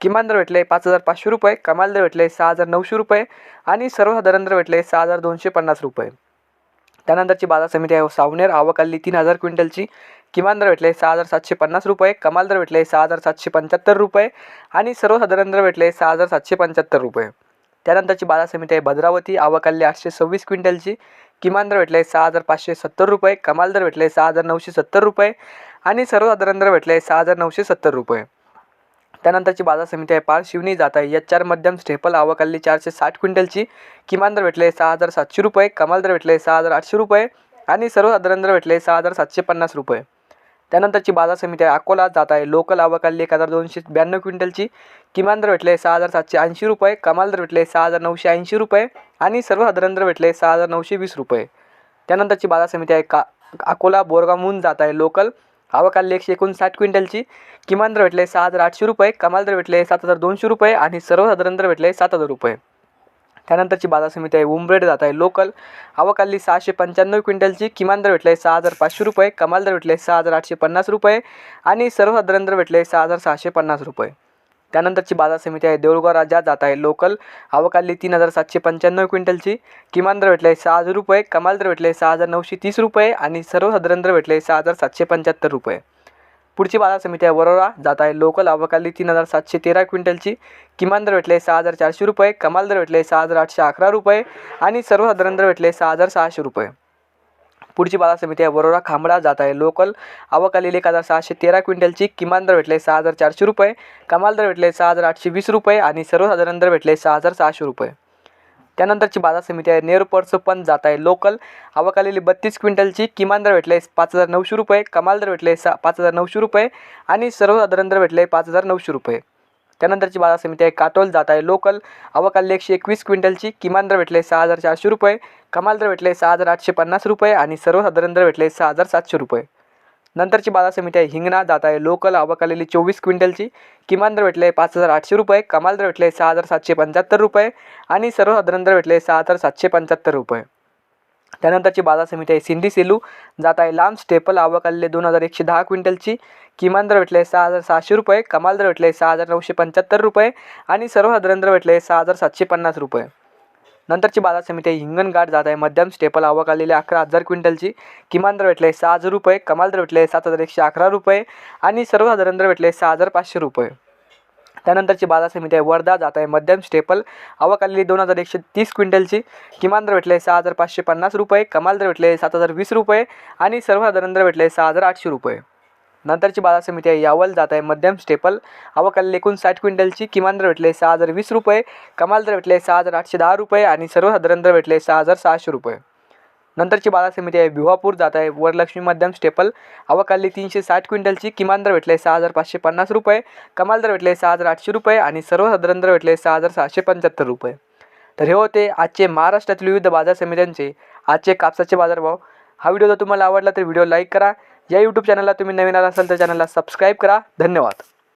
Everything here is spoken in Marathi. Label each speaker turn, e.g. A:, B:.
A: किमान दर भेटले पाच हजार पाचशे रुपये कमाल दर भेटले सहा हजार नऊशे रुपये आणि सर्वसाधारण दर भेटले सहा हजार दोनशे पन्नास रुपये. त्यानंतरची बाजार समिती आहे सावनेर आवक तीन हजार क्विंटलची. किमान दर भेटले सहा हजार सातशे पन्नास रुपये कमाल दर भेटले सहा हजार सातशे पंच्याहत्तर रुपये आणि सर्वसाधारण दर भेटले सहा हजार सातशे पंच्याहत्तर रुपये. त्यानंतरची बाजार समिती आहे भद्रावती आवक आठशे सव्वीस क्विंटलची. किमान दर भेटले सहा हजार पाचशे सत्तर रुपये कमाल दर भेटले सहा हजार नऊशे सत्तर रुपये आणि सर्वसाधारण दर भेटले सहा हजार नऊशे सत्तर रुपये. त्यानंतरची बाजार समिती आहे. पार शिवनी जात आहे. यात चार मध्यम स्टेपल आवक आलेली चारशे साठ क्विंटलची. किमान दर भेटले सहा हजार सातशे रुपये. कमाल दर भेटले सहा हजार आठशे रुपये. आणि सर्वसाधारण दर भेटले सहा हजार सातशे पन्नास रुपये. त्यानंतरची बाजार समिती आहे. अकोला जात आहे. लोकल आवक आलेली एक हजार दोनशे ब्याण्णव क्विंटलची. किमान दर भेटले सहा हजार सातशे ऐंशी रुपये. कमाल दर भेटले सहा हजार नऊशे ऐंशी रुपये. आणि सर्वसाधारण दर भेटले सहा हजार नऊशे वीस रुपये. त्यानंतरची बाजार समिती आहे. का अकोला बोरगावहून जात आहे. लोकल आवक आलेली एकशे एकोणसाठ क्विंटलची. किमान दर भेटले सहा हजार आठशे रुपये कमाल दर भेटले सात हजार दोनशे रुपये आणि सर्वसाधारण दर भेटले सात हजार रुपये. त्यानंतरची बाजार समिती आहे उमरेड जात आहे लोकल. आवक आलेली सहाशे पंच्याण्णव क्विंटलची किमान दर भेटले सहा हजार पाचशे रुपये कमाल दर भेटले सहा हजार आठशे पन्नास रुपये आणि सर्वसाधारण दर भेटले सहा हजार सहाशे पन्नास रुपये. त्यानंतरची बाजार समिती आहे. देऊळगाव राजा जात आहे. लोकल आवक तीन हजार सातशे पंच्याण्णव क्विंटलची. किमान दर भेटले सहा हजार रुपये कमाल दर भेटले सहा हजार नऊशे तीस रुपये आणि सर्वसाधारण दर भेटले सहा हजार सातशे पंच्याहत्तर रुपये. पुढची बाजार समिती आहे. वरोरा जात आहे. लोकल अवकाली तीन हजार सातशे तेरा क्विंटलची. किमान दर भेटले सहा हजार चारशे रुपये कमाल दर भेटले सहा हजार आठशे अकरा रुपये आणि सर्वसाधारण दर भेटले सहा हजार सहाशे रुपये. पुढची बाजार समिती आहे वरोरा खांबळा जात आहे. लोकल आवक आलेली एक हजार सहाशे तेरा क्विंटलची किमान दर भेटले सहा हजार चारशे रुपये कमाल दर भेटले सहा हजार आठशे वीस रुपये आणि सर्वसाधारण दर भेटले सहा हजार सहाशे रुपये. त्यानंतरची बाजार समिती आहे. नेरपरचं पण जात आहे. लोकल आवक आलेली बत्तीस क्विंटलची किमान दर भेटले पाच हजार नऊशे रुपये कमाल दर भेटले सा पाच हजार नऊशे रुपये आणि सर्वसाधारण दर भेटले पाच हजार नऊशे रुपये. त्यानंतरची बाजार समिती आहे. काटोल जात आहे. लोकल आवक एकशे एकवीस क्विंटलची. किमान दर भेटले सहा हजार चारशे रुपये. कमाल दर भेटले सहा हजार आठशे पन्नास रुपये आणि सर्वसाधारण दर भेटले सहा हजार सातशे रुपये. नंतरची बाजार समिती आहे. हिंगणा जात आहे. लोकल आवक चोवीस क्विंटलची. किमान दर भेटले पाच हजार आठशे रुपये. कमाल दर भेटले सहा हजार सातशे पंच्याहत्तर रुपये आणि सर्वसाधारण दर भेटले सहा हजार सातशे पंच्याहत्तर रुपये. त्यानंतरची बाजार समिती आहे. सिंधी सेलू जात आहे. लांब स्टेपल आवक आलेले दोन हजार एकशे दहा क्विंटलची. किमान दर भेटले सहा हजार सहाशे रुपये. कमाल दर भेटले सहा हजार नऊशे पंच्याहत्तर रुपये. आणि सर्वसाधारण दर भेटले सहा हजार सातशे पन्नास रुपये. नंतरची बाजार समिती आहे. हिंगणघाट जात आहे. मध्यम स्टेपल आवक आलेले अकरा हजार क्विंटलची. किमान दर भेटले सहा हजार रुपये. कमाल दर भेटले सात हजार एकशे अकरा रुपये. आणि सर्वसाधारण दर भेटले सहा हजार पाचशे रुपये. त्यानंतरची बाजार समिती आहे. वर्धा जात आहे. मध्यम स्टेपल. आवक आलेली दोन हजार एकशे तीस क्विंटलची. किमान दर भेटले सहा हजार पाचशे पन्नास रुपये. कमाल दर भेटले सात हजार वीस रुपये. आणि सर्वसाधारण दर भेटले सहा हजार आठशे रुपये. नंतरची बाजार समिती आहे. यावल जात आहे. मध्यम स्टेपल. आवक आलेली एकोणसाठ क्विंटलची. किमान दर भेटले सहा हजार वीस रुपये. कमाल दर भेटले सहा हजार आठशे दहा रुपये. आणि सर्वसाधारण दर भेटले सहा हजार सहाशे रुपये. नंतरची बाजार समिती आहे. भिवापूर जात आहे. वरलक्ष्मी मध्यम स्टेपल. आवक तीनशे साठ क्विंटलची. किमान दर भेटले सहा हजार पाचशे पन्नास रुपये. कमाल दर भेटले सहा हजार आठशे रुपये आणि सर्वसाधारण दर भेटले सहा हजार सहाशे पंच्याहत्तर रुपये. तर हे होते आजचे महाराष्ट्रातील विविध बाजार समित्यांचे आजचे कापसाचे बाजारभाव. हा व्हिडिओ जर तुम्हाला आवडला तर व्हिडिओ लाईक करा. या यूट्यूब चॅनलला तुम्ही नवीन आला असाल तर चॅनलला सबस्क्राईब करा. धन्यवाद.